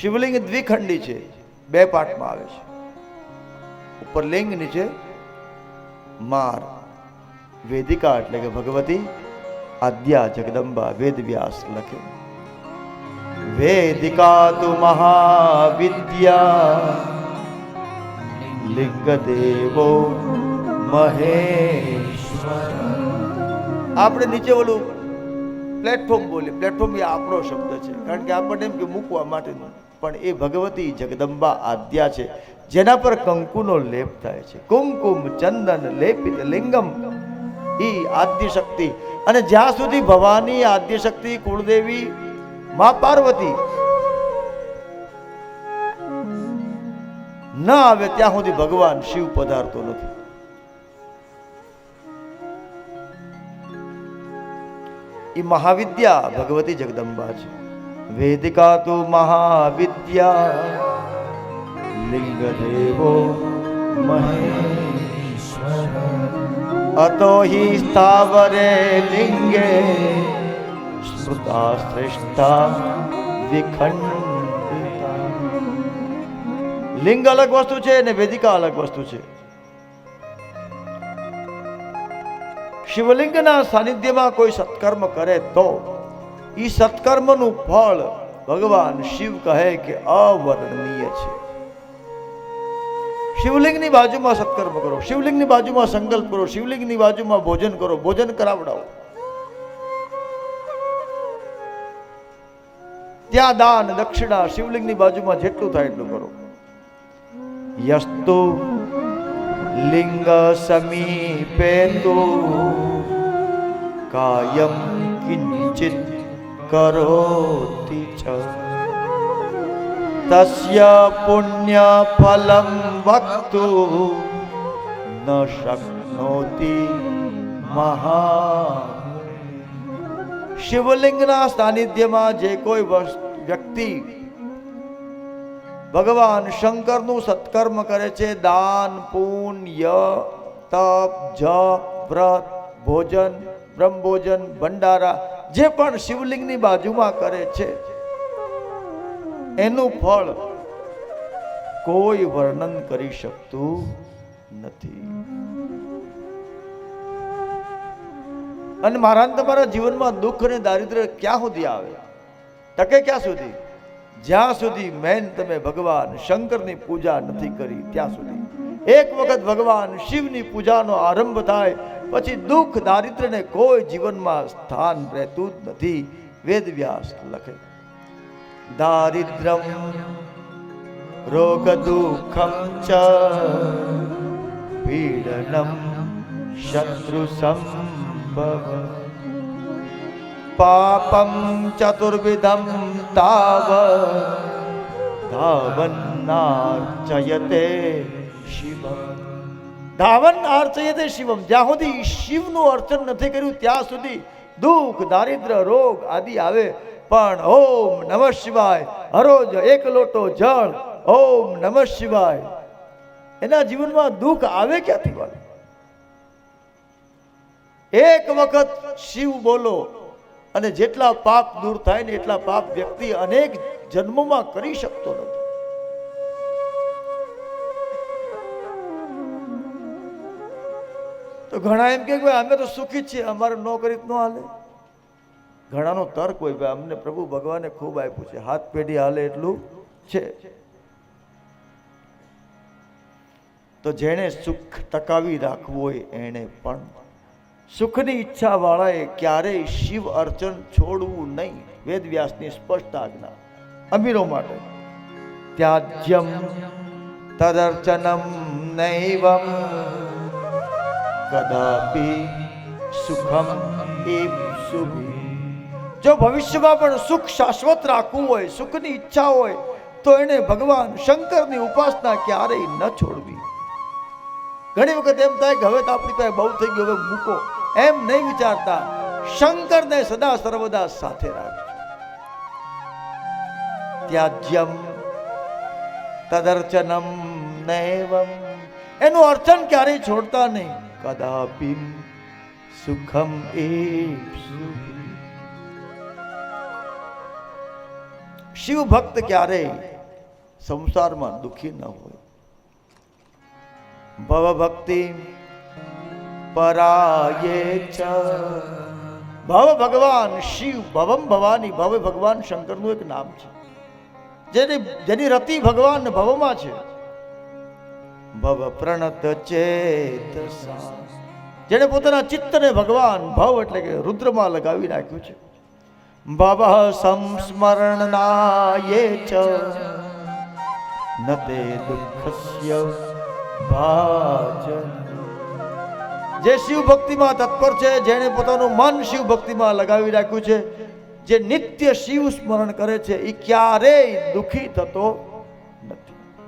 શિવલિંગ દ્વિખંડી છે. બે પાર્ટમાં આવે છે. ઉપર લિંગ, નીચે માર. વેદિકા એટલે કે ભગવતી આદ્યા જગદંબા વેદ વ્યાસ લખે. વેદિકા તુ મહાવિદ્યા. લિંગ દેવો મહેશ્વર. આપણે નીચે ઓલું પ્લેટફોર્મ બોલીએ. પ્લેટફોર્મ એ આપણો શબ્દ છે. કારણ કે આપણને એમ કે મૂકવા માટેનું પણ એ ભગવતી જગદંબા આદ્યા છે, જેના પર કંકુનો લેપ થાય છે. કુમકુમ ચંદન લેપિત લિંગમ એ આદ્ય શક્તિ અને જ્યાં સુધી ભવાની આદ્ય શક્તિ કુળદેવી મા પાર્વતી ન આવે, ત્યાં સુધી ભગવાન શિવ પધારતો નથી. એ મહાવિદ્યા ભગવતી જગદંબા છે. વેદિકા તો મહાવિદ્યા દેવો મહેશ્વર અતો હિ સ્થાવરે લિંગે સ્મૃતા શ્રેષ્ઠા વિખંડિતા લિંગ અલગ વસ્તુ છે અને વેદિકા અલગ વસ્તુ છે શિવલિંગના સાનિધ્યમાં કોઈ સત્કર્મ કરે તો એ સત્કર્મનું ફળ ભગવાન શિવ કહે કે અવર્ણનીય છે. શિવલિંગની બાજુમાં સત્કર્મ કરો, શિવલિંગની બાજુમાં સંકલ્પ કરો, શિવલિંગની બાજુમાં ભોજન કરો, ભોજન કરાવડાવો. ત્યાં દાન, દક્ષિણા, શિવલિંગની બાજુમાં જેટલું થાય એટલું કરો. યસ્તુ લિંગ સમીપે તો કાયમ કિંચિત કરોતિ ચ તસ્ય પુણ્ય ફલમ વક્તુ ન શક્નોતિ મહા શિવલિંગના સાનિધ્યમાં જે કોઈ વ્યક્તિ ભગવાન શંકરનું સત્કર્મ કરે છે દાન પુણ્ય તપ જપ વ્રત ભોજન બ્રહ્મભોજન ભંડારા જે પણ શિવલિંગની બાજુમાં કરે છે, એનું ફળ કોઈ વર્ણન કરી શકતું નથી. અને મારા તમારા જીવનમાં દુઃખ અને દારિદ્ર્ય ક્યાં સુધી આવે? ટકે ક્યાં સુધી? જ્યાં સુધી મેન તમે ભગવાન શંકરની પૂજા નથી કરી, ત્યાં સુધી. એક વખત ભગવાન શિવની પૂજાનો આરંભ થાય પછી દુઃખ દારિદ્ર્યને કોઈ જીવનમાં સ્થાન રહેતું જ નથી. વેદ વ્યાસ લખે. દારિદ્રમ રોગ દુઃખમ ચ પીડનમ શત્રુ સંભવ પાપમ ચતુર્વિધમ તાવ. ધાવન્નાર્ચયતે શિવમ. ધાવન અર્ચયતે શિવમ. જ્યાં સુધી શિવનું અર્ચન નથી કર્યું, ત્યાં સુધી દુઃખ, દારિદ્ર, રોગ આદિ આવે. પણ ઓમ નમઃ શિવાય. હરોજ એક લોટો જળ, ઓમ નમઃ શિવાય. એના જીવનમાં દુઃખ આવે ક્યાંથી વાળું? એક વખત શિવ બોલો, અને જેટલા પાપ દૂર થાય ને એટલા પાપ વ્યક્તિ અનેક જન્મોમાં કરી શકતો નથી. તો ઘણા એમ કે ભાઈ, અમે તો સુખી જ છીએ, અમારે નોકરી ન હાલે. ઘણાનો તર્ક હોય ભાઈ, અમને પ્રભુ ભગવાને ખૂબ આપ્યું છે. હાથ પેઢી હાલે એટલું છે. તો જેણે સુખ ટકાવી રાખવું હોય એણે પણ સુખની ઈચ્છાવાળાએ ક્યારેય શિવ અર્ચન છોડવું નહીં. વેદ વ્યાસની સ્પષ્ટ આજ્ઞા. અમીરો માટે. ત્યાજ્યમ તદર્ચનમ નૈવમ કદાપી સુખમ ઈપ્સુભી જો ભવિષ્યમાં પણ સુખ શાશ્વત રાખવું હોય, સુખની ઈચ્છા હોય, તો એને ભગવાન શંકરની ઉપાસના ક્યારેય ન છોડવી. ઘણી વખત એમ થાય કે હવે તો આપણી પાસે બહુ થઈ ગયું, હવે મૂકો. એમ નહીં વિચારતા. શંકરને સદા સર્વદા સાથે રાખજો. ત્યાજ્યમ તદર્ચનમ નૈવમ. એનું અર્ચન ક્યારેય છોડતા નહીં. કદાપી સુખમ એ શિવ ભક્ત ક્યારેય સંસારમાં દુઃખી ન હોય ભવ ભક્તિ પરાયે છ ભવ ભગવાન શિવ ભવમ ભવાની ભવ ભગવાન શંકરનું એક નામ છે। જેની જેની રતિ ભગવાન ભવમાં છે। ભવ પ્રણત ચેત જેણે પોતાના ચિત્તને ભગવાન ભવ એટલે કે રુદ્રમાં લગાવી નાખ્યું છે. ભવ સંસ્મરણાય ચ. ન તે દુઃખસ્ય ભાજન. જે શિવ ભક્તિમાં તત્પર છે, જેણે પોતાનું મન શિવ ભક્તિમાં લગાવી રાખ્યું છે, જે નિત્ય શિવ સ્મરણ કરે છે એ ક્યારેય દુઃખી થતો નથી.